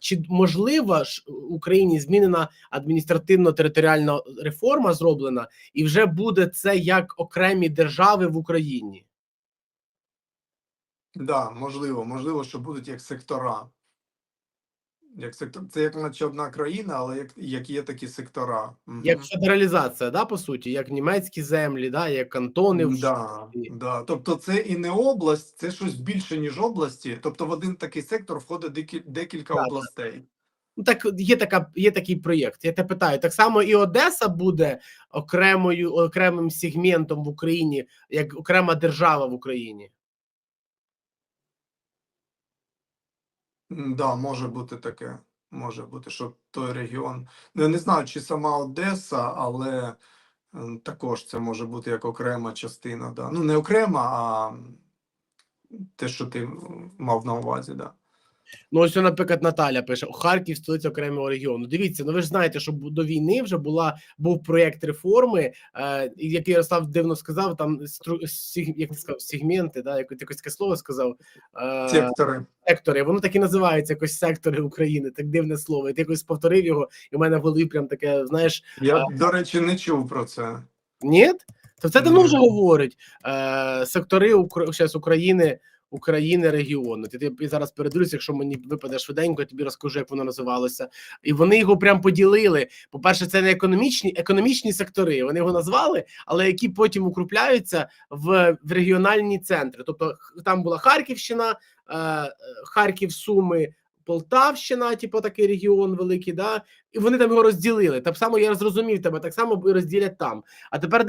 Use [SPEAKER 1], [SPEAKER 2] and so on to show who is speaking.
[SPEAKER 1] чи можлива ж в Україні змінена адміністративно-територіальна реформа зроблена, і вже буде це як окремі держави в Україні?
[SPEAKER 2] Да, можливо, можливо, що будуть як сектора. Як сектор, це як наче одна країна, але як, як є такі сектора.
[SPEAKER 1] Як федералізація, да, по суті, як німецькі землі, да, як кантони в
[SPEAKER 2] Да, да. Тобто це і не область, це щось більше, ніж області. Тобто в один такий сектор входить декілька
[SPEAKER 1] Да,
[SPEAKER 2] областей.
[SPEAKER 1] Ну, так є така, є такий проєкт. Я тебе питаю, так само і Одеса буде окремою окремим сегментом в Україні, як окрема держава в Україні.
[SPEAKER 2] Да, може бути таке. Може бути, що той регіон. Ну, я не знаю, чи сама Одеса, але також це може бути як окрема частина. Да. Ну, не окрема, а те, що ти мав на увазі, да.
[SPEAKER 1] Ну, ось, наприклад, Наталя пише: Харків столиця окремого регіону. Дивіться, ну ви ж знаєте, що до війни вже була був проєкт реформи, е, який Ярослав дивно сказав, там стру, сіг- як ти сказав, сегменти, да, якось якось таке слово сказав. Е,
[SPEAKER 2] Сектори.
[SPEAKER 1] сектори. Воно так і називається якось сектори України, так дивне слово. І ти якось повторив його, і в мене в голові прям таке, знаєш,
[SPEAKER 2] Я, до речі, не чув про це.
[SPEAKER 1] ні? То це давно вже говорить. Е, сектори Укра... України, України регіону. Ти, ти зараз передивлюся, якщо мені випаде швиденько, я тобі розкажу, як воно називалося. І вони його прям поділили. По-перше, це не економічні, економічні сектори. Вони його назвали, але які потім укрупляються в, в регіональні центри. Тобто там була Харківщина, е, Харків, Суми. Полтавщина, типу такий регіон великий, да, і вони там його розділили. Так само я зрозумів тебе, так само розділять там. А тепер